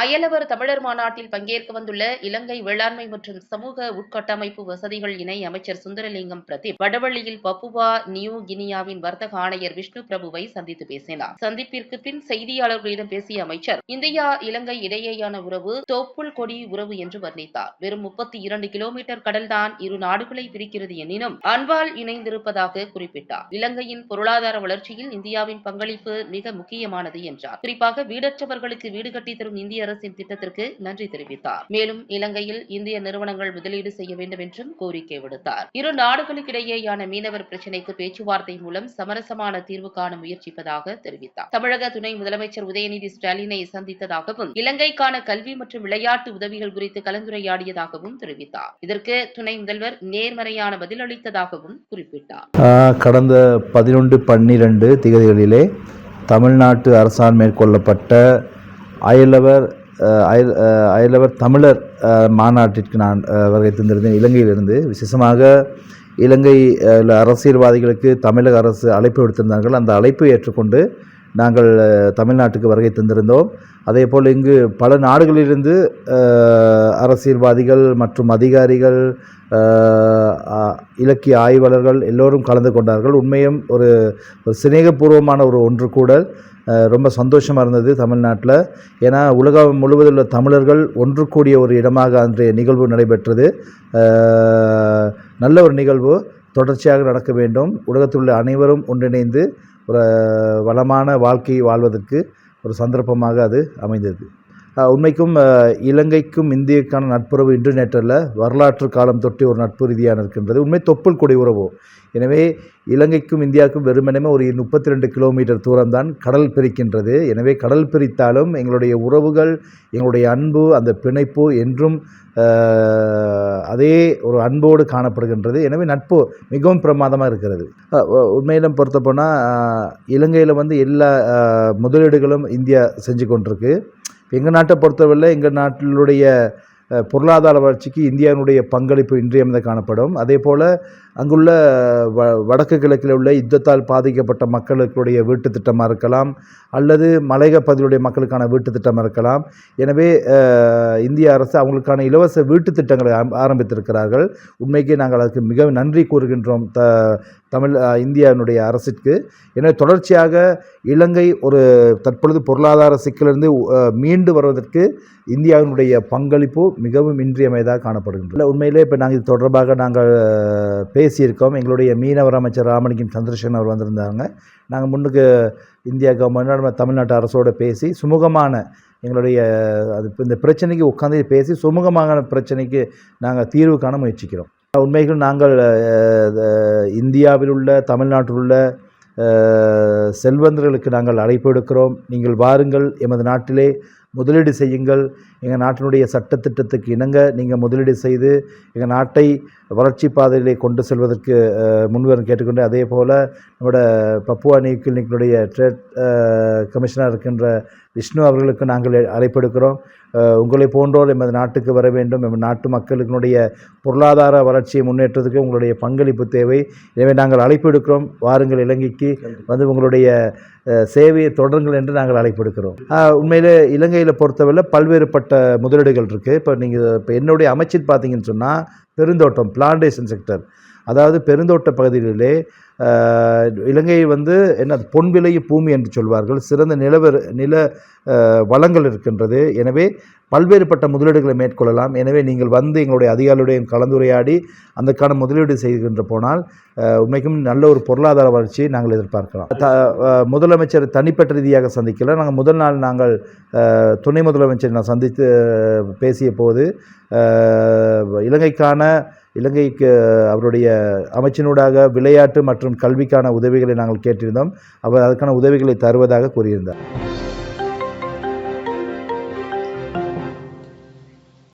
அயலவர் தமிழர் மாநாட்டில் பங்கேற்க வந்துள்ள இலங்கை வேளாண்மை மற்றும் சமூக உட்கட்டமைப்பு வசதிகள் இணை அமைச்சர் சுந்தரலிங்கம் பிரதீப் வடவள்ளியில் பப்புவா நியூ கினியாவின் வர்த்தக ஆணையர் விஷ்ணு பிரபுவை சந்தித்து பேசினார். சந்திப்பிற்கு பின் செய்தியாளர்களிடம் பேசிய அமைச்சர் இந்தியா இலங்கை இடையேயான உறவு தோப்புள் கொடி உறவு என்று வர்ணித்தார். வெறும் முப்பத்தி இரண்டு கிலோமீட்டர் கடல்தான் இரு நாடுகளை பிரிக்கிறது எனினும் அன்பால் இணைந்திருப்பதாக குறிப்பிட்டார். இலங்கையின் பொருளாதார வளர்ச்சியில் இந்தியாவின் பங்களிப்பு மிக முக்கியமானது என்றார். குறிப்பாக வீடற்றவர்களுக்கு வீடு கட்டித்தரும் இந்திய அரசின் திட்டத்திற்கு நன்றி தெரிவித்தார். மேலும் இலங்கையில் இந்திய நிறுவனங்கள் முதலீடு செய்ய வேண்டும் என்றும் கோரிக்கை விடுத்தார். இரு நாடுகளுக்கிடையேயான மீனவர் பிரச்சினைக்கு பேச்சுவார்த்தை மூலம் சமரசமான தீர்வு காண முயற்சிப்பதாக தெரிவித்தார். தமிழக துணை முதலமைச்சர் உதயநிதி ஸ்டாலினை சந்தித்ததாகவும் இலங்கைக்கான கல்வி மற்றும் விளையாட்டு உதவிகள் குறித்து கலந்துரையாடியதாகவும் தெரிவித்தார். இதற்கு துணை முதல்வர் நேர்மறையான பதிலளித்ததாகவும் குறிப்பிட்டார். கடந்த பதினொன்று பன்னிரண்டு திகதிகளிலே தமிழ்நாட்டு அரசால் மேற்கொள்ளப்பட்ட அயலவர் ஆஹ் அயல் அயலவர் தமிழர் மாநாட்டிற்கு நான் வருகை தந்திருந்தேன். இலங்கையிலிருந்து. விசேஷமாக இலங்கை உள்ள அரசியல்வாதிகளுக்கு தமிழக அரசு அழைப்பு விடுத்திருந்தார்கள். அந்த அழைப்பை ஏற்றுக்கொண்டு நாங்கள் தமிழ்நாட்டுக்கு வருகை தந்திருந்தோம். அதே போல் இங்கு பல நாடுகளிலிருந்து அரசியல்வாதிகள் மற்றும் அதிகாரிகள் இலக்கிய ஆய்வாளர்கள் எல்லோரும் கலந்து கொண்டார்கள். உண்மையும் ஒரு ஒரு சிநேகபூர்வமான ஒரு ஒன்று கூட. ரொம்ப சந்தோஷமாக இருந்தது தமிழ்நாட்டில். ஏன்னா உலகம் முழுவதும் உள்ள தமிழர்கள் ஒன்று கூடிய ஒரு இடமாக அன்றைய நிகழ்வு நடைபெற்றது. நல்ல ஒரு நிகழ்வு. தொடர்ச்சியாக நடக்க வேண்டும். உலகத்தில் உள்ள அனைவரும் ஒன்றிணைந்து ஒரு வளமான வாழ்க்கை வாழ்வதற்கு ஒரு சந்தர்ப்பமாக அது அமைந்தது. உண்மைக்கும் இலங்கைக்கும் இந்தியக்கான நட்புறவு இன்று நேற்றல்ல. வரலாற்று காலம் தொட்டி ஒரு நட்பு ரீதியாக இருக்கின்றது உண்மை தொப்புள் கொடி உறவு. எனவே இலங்கைக்கும் இந்தியாவுக்கும் வெறுமனமே ஒரு முப்பத்தி ரெண்டு கிலோமீட்டர் தூரம்தான் கடல் பிரிக்கின்றது. எனவே கடல் பிரித்தாலும் எங்களுடைய உறவுகள் எங்களுடைய அன்பு அந்த பிணைப்பு என்றும் அதே ஒரு அன்போடு காணப்படுகின்றது. எனவே நட்பு மிகவும் பிரமாதமாக இருக்கிறது. உண்மையிலும் பொறுத்த போனால் இலங்கையில் வந்து எல்லா முதலீடுகளும் இந்தியா செஞ்சு கொண்டிருக்கு. எங்கள் நாட்டை பொறுத்தவரை எங்கள் நாட்டினுடைய பொருளாதார வளர்ச்சிக்கு இந்தியாவினுடைய பங்களிப்பு இன்றியமைந்த காணப்படும். அதே போல் அங்குள்ள வ வடக்கு கிழக்கில் உள்ள யுத்தத்தால் பாதிக்கப்பட்ட மக்களுடைய வீட்டு திட்டமாக இருக்கலாம் அல்லது மலையக பகுதியுடைய மக்களுக்கான வீட்டு திட்டமாக இருக்கலாம். எனவே இந்திய அரசு அவங்களுக்கான இலவச வீட்டு திட்டங்களை ஆரம்பித்திருக்கிறார்கள். உண்மைக்கு நாங்கள் அதுக்கு மிக நன்றி கூறுகின்றோம். த தமிழ் இந்தியாவினுடைய அரசிற்கு. எனவே தொடர்ச்சியாக இலங்கை ஒரு தற்பொழுது பொருளாதார சிக்கலிருந்து மீண்டு வருவதற்கு இந்தியாவினுடைய பங்களிப்பு மிகவும் இன்றியமையதாக காணப்படுகின்றது. உண்மையிலே இப்போ நாங்கள் இது தொடர்பாக நாங்கள் பேசியிருக்கோம். எங்களுடைய மீனவர் அமைச்சர் ராமலிங்கம் சந்திரசேகரன் அவர் வந்திருந்தாங்க நாங்கள் முன்னுக்கு இந்தியா கவர்மெண்ட் தமிழ்நாட்டு அரசோடு பேசி சுமூகமான எங்களுடைய அது இந்த பிரச்சனைக்கு உட்காந்து பேசி சுமூகமான பிரச்சனைக்கு நாங்கள் தீர்வு காண முயற்சிக்கிறோம். உண்மைகள் நாங்கள் இந்தியாவில் உள்ள தமிழ்நாட்டில் உள்ள செல்வந்தர்களுக்கு நாங்கள் அழைப்பு எடுக்கிறோம். நீங்கள் வாருங்கள் எமது நாட்டிலே முதலீடு செய்யுங்கள். எங்கள் நாட்டினுடைய சட்டத்திட்டத்துக்கு இணங்க நீங்கள் முதலீடு செய்து எங்கள் நாட்டை வளர்ச்சி பாதையிலே கொண்டு செல்வதற்கு முன்வரும் கேட்டுக்கொண்டு அதே போல் நம்மளோட பப்புவா நியூ நீங்களுடைய ட்ரேட் கமிஷனர் இருக்கின்ற விஷ்ணு அவர்களுக்கு நாங்கள் அழைப்பு எடுக்கிறோம். உங்களை போன்றோர் எமது நாட்டுக்கு வர வேண்டும். எமது நாட்டு மக்களுக்கினுடைய பொருளாதார வளர்ச்சியை முன்னேற்றத்துக்கு உங்களுடைய பங்களிப்பு தேவை. எனவே நாங்கள் அழைப்பு எடுக்கிறோம். வாருங்கள் இலங்கைக்கு வந்து உங்களுடைய சேவையை தொடருங்கள் என்று நாங்கள் அழைப்பு எடுக்கிறோம். உண்மையில் இலங்கையில் பொறுத்தவரை பல்வேறுபட்ட முதலீடுகள் இருக்குது இப்போ நீங்கள் இப்போ என்னுடைய அமைச்சில் பார்த்தீங்கன்னு சொன்னால் பெருந்தோட்டம் பிளான்டேஷன் செக்டர் அதாவது பெருந்தோட்ட பகுதிகளிலே இலங்கை வந்து என்ன பொன் விளையும் பூமி என்று சொல்வார்கள். சிறந்த நிலவர் நில வளங்கள் இருக்கின்றது. எனவே பல்வேறுபட்ட முதலீடுகளை மேற்கொள்ளலாம். எனவே நீங்கள் வந்து எங்களுடைய அதிகாரிகளுடைய கலந்துரையாடி அதற்கான முதலீடு செய்கின்ற போனால் உண்மைக்கும் நல்ல ஒரு பொருளாதார வளர்ச்சியை நாங்கள் எதிர்பார்க்கலாம். த முதலமைச்சர் தனிப்பட்ட ரீதியாக சந்திக்கல. நாங்கள் முதல் நாள் நாங்கள் துணை முதலமைச்சர் நான் சந்தித்து பேசிய போது இலங்கைக்கான இலங்கைக்கு அவருடைய அமைச்சினூடாக விளையாட்டு மற்றும் கல்விக்கான உதவிகளை நாங்கள் கேட்டிருந்தோம். அவர் அதுக்கான உதவிகளை தருவதாக கூறியிருந்தார்.